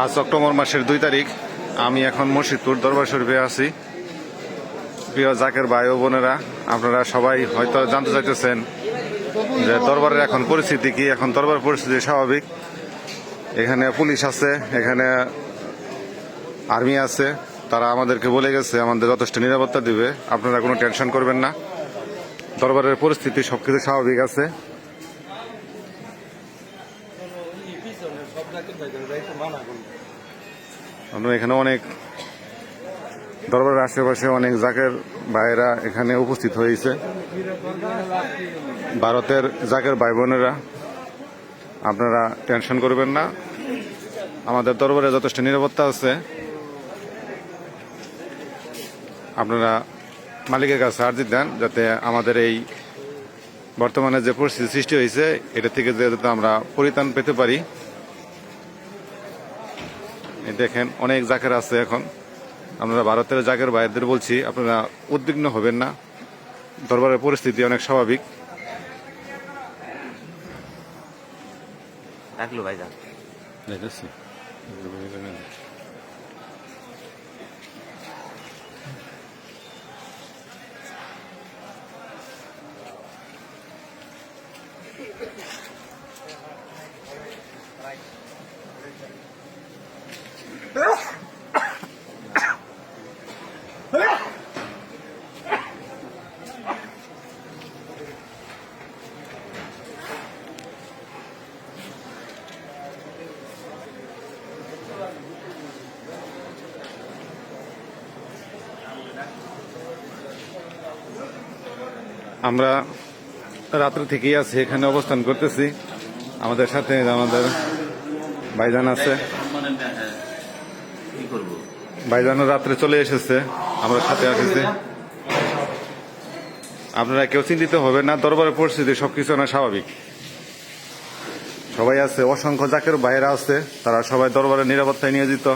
আজ অক্টোবর মাসের দুই তারিখ। আমি এখন মসজিদপুর দরবার শরীফে আছি। প্রিয় জাকের ভাই ও বোনেরা, আপনারা সবাই হয়তো জানতে চাইতেছেন যে দরবারের এখন পরিস্থিতি কি? এখন দরবার পরিস্থিতি স্বাভাবিক। এখানে পুলিশ আছে, এখানে আর্মি আছে। তারা আমাদেরকে বলে গেছে, আমাদের যথেষ্ট নিরাপত্তা দিবে। আপনারা কোনো টেনশন করবেন না। দরবারের পরিস্থিতি সবকিছু স্বাভাবিক আছে। আমরা এখানে অনেক দরবারের আশেপাশে অনেক জাকের ভাইয়েরা এখানে উপস্থিত হয়েছে। ভারতের জাকের ভাই বোনেরা আপনারা টেনশন করবেন না। আমাদের দরবারে যথেষ্ট নিরাপত্তা আছে। আপনারা মালিকের কাছে আর্জি দেন যাতে আমাদের এই বর্তমানে যে পরিস্থিতি সৃষ্টি হয়েছে, এটা থেকে যাতে আমরা পরিত্রাণ পেতে পারি। দেখেন অনেক জাকের আছে এখন। আপনারা ভারতের জাকের ভাইদের বলছি আপনারা উদ্বিগ্ন হবেন না। দরবারের পরিস্থিতি অনেক স্বাভাবিক। রাখল ভাইজান দেখেছি আমরা রাত্রে থেকেই আছি, এখানে অবস্থান করতেছি। আমাদের সাথে আমাদের ভাইজান আছে। ভাইজানও রাত্রে চলে এসেছে, আমরা সাথে আসেছি আপনারা কেউ চিন্তিত হবে না দরবারের পরিস্থিতি সবকিছু না স্বাভাবিক। সবাই আছে, অসংখ্য জাকের বাইরে আছে, তারা সবাই দরবারের নিরাপত্তায় নিয়োজিত।